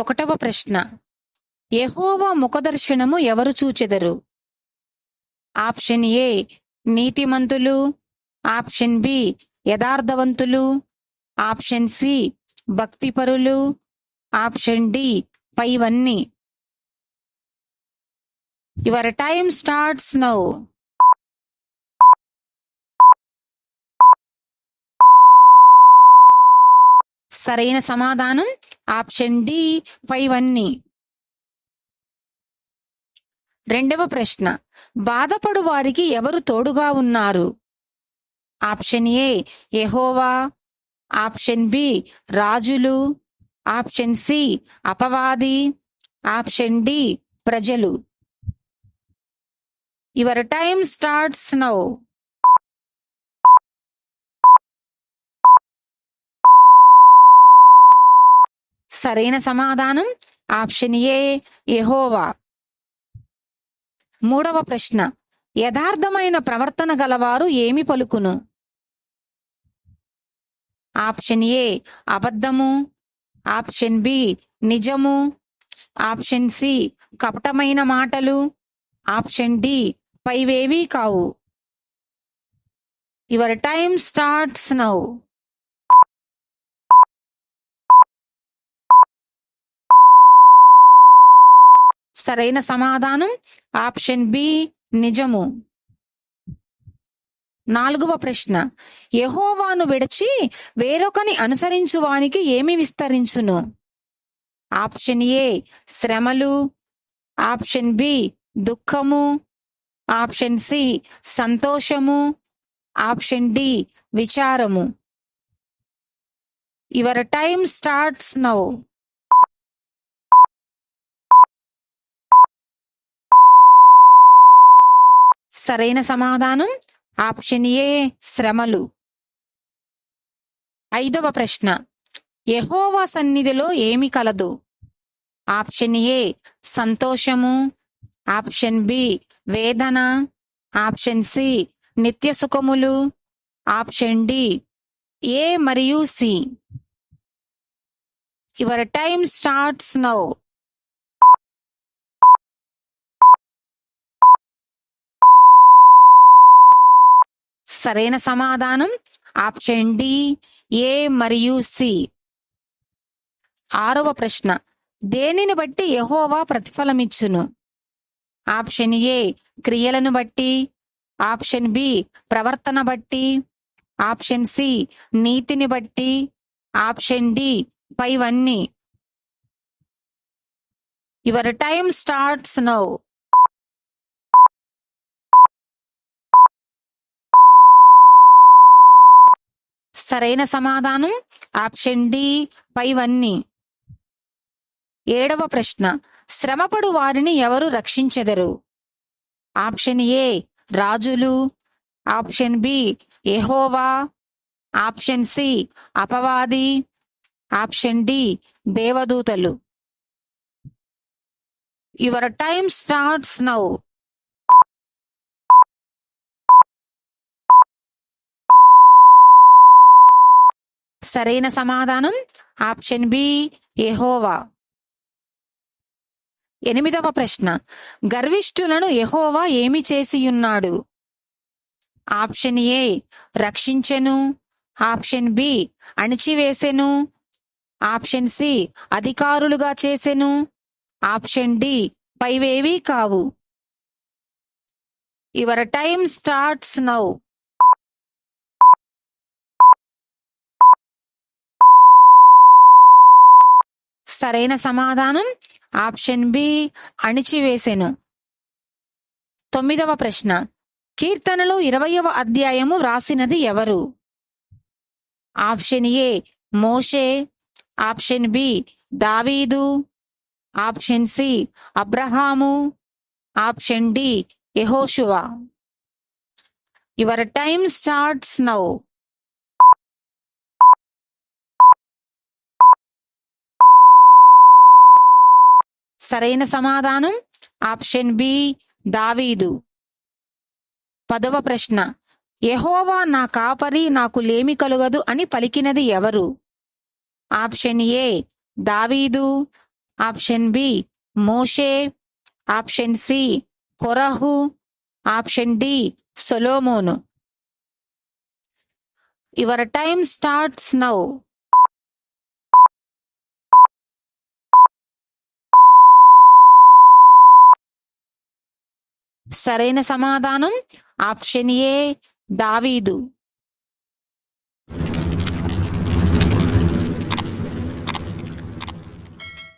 ఒకటవ ప్రశ్న. యహోవా ముఖదర్శనము ఎవరు చూచెదరు? ఆప్షన్ ఏ నీతిమంతులు. ఆప్షన్ బి యథార్థవంతులు. ఆప్షన్ సి భక్తిపరులు. ఆప్షన్ డి పైవన్నీ. Your time starts now. సరైన సమాధానం ఆప్షన్ డి పైవన్నీ రెండవ ప్రశ్న బాధపడు వారికి ఎవరు తోడుగా ఉన్నారు? Option A Jehovah option B రాజులు. ఆప్షన్ సి అపవాది. ఆప్షన్ డి ప్రజలు. Your time starts now. సరైన సమాధానం? ఆప్షన్ ఏ యహోవా. మూడవ ప్రశ్న. యథార్థమైన ప్రవర్తన గలవారు ఏమి పలుకును? ఆప్షన్ ఏ అబద్ధము. ఆప్షన్ బి నిజము. ఆప్షన్ సి కపటమైన మాటలు. ఆప్షన్ డి పైవేవీ కావు. Your time starts now. సరైన సమాధానం? ఆప్షన్ బి నిజము. నాలుగవ ప్రశ్న. యహోవాను విడిచి వేరొకని అనుసరించు వానికి ఏమి విస్తరించును? ఆప్షన్ ఏ శ్రమలు. ఆప్షన్ బి దుఃఖము. ఆప్షన్ సి సంతోషము. ఆప్షన్ డి విచారము. యువర్ టైమ్ స్టార్ట్స్ నౌ సరైన సమాధానం? ఆప్షన్ ఏ శ్రమలు. ఐదవ ప్రశ్న. యహోవా సన్నిధిలో ఏమి కలదు? ఆప్షన్ ఏ సంతోషము. ఆప్షన్ బి వేదన. ఆప్షన్ సి నిత్య సుఖములు ఆప్షన్ డి ఏ మరియు C. Your time starts now సరైన సమాధానం ఆప్షన్ డి ఏ మరియు సి. ఆరవ ప్రశ్న. దేనిని బట్టి యహోవా ప్రతిఫలమిచ్చును? ఆప్షన్ ఏ క్రియలను బట్టి. ఆప్షన్ బి ప్రవర్తన బట్టి. ఆప్షన్ సి నీతిని బట్టి. ఆప్షన్ డి పైవన్నీ. యువర్ టైమ్ స్టార్ట్స్ నౌ సరైన సమాధానం? ఆప్షన్ డి పైవన్నీ. ఏడవ ప్రశ్న. శ్రమపడు వారిని ఎవరు రక్షించెదరు? ఆప్షన్ ఏ రాజులు. ఆప్షన్ బి ఎహోవా ఆప్షన్ సి అపవాది. ఆప్షన్ డి దేవదూతలు. Your time starts now. సరైన సమాధానం? ఆప్షన్ బి ఎహోవా ఎనిమిదవ ప్రశ్న. గర్విష్ఠులను ఎహోవా ఏమి చేసియున్నాడు? ఆప్షన్ ఏ రక్షించెను. ఆప్షన్ బి అణిచివేసెను. ఆప్షన్ సి అధికారులుగా చేసెను. ఆప్షన్ డి పైవేవీ కావు. Your time starts now. సరైన సమాధానం? ఆప్షన్ బి అణిచివేసెను. తొమ్మిదవ ప్రశ్న. కీర్తనలు ఇరవయవ అధ్యాయము వ్రాసినది ఎవరు? ఆప్షన్ ఏ మోషే. ఆప్షన్ బి దావీదు. ఆప్షన్ సి అబ్రహాము. ఆప్షన్ డి యహోషువా. యువర్ టైమ్ స్టార్ట్స్ నౌ సరైన సమాధానం? ఆప్షన్ బి దావీదు. పదవ ప్రశ్న. యహోవా నా కాపరి నాకు లేమి కలుగదు అని పలికినది ఎవరు? ఆప్షన్ ఏ దావీదు. ఆప్షన్ బి మోషే. ఆప్షన్ సి కొరహు. ఆప్షన్ డి సొలోమోను. యువర్ టైమ్ స్టార్ట్స్ నౌ సరైన సమాధానం ఆప్షన్ ఏ దావీదు.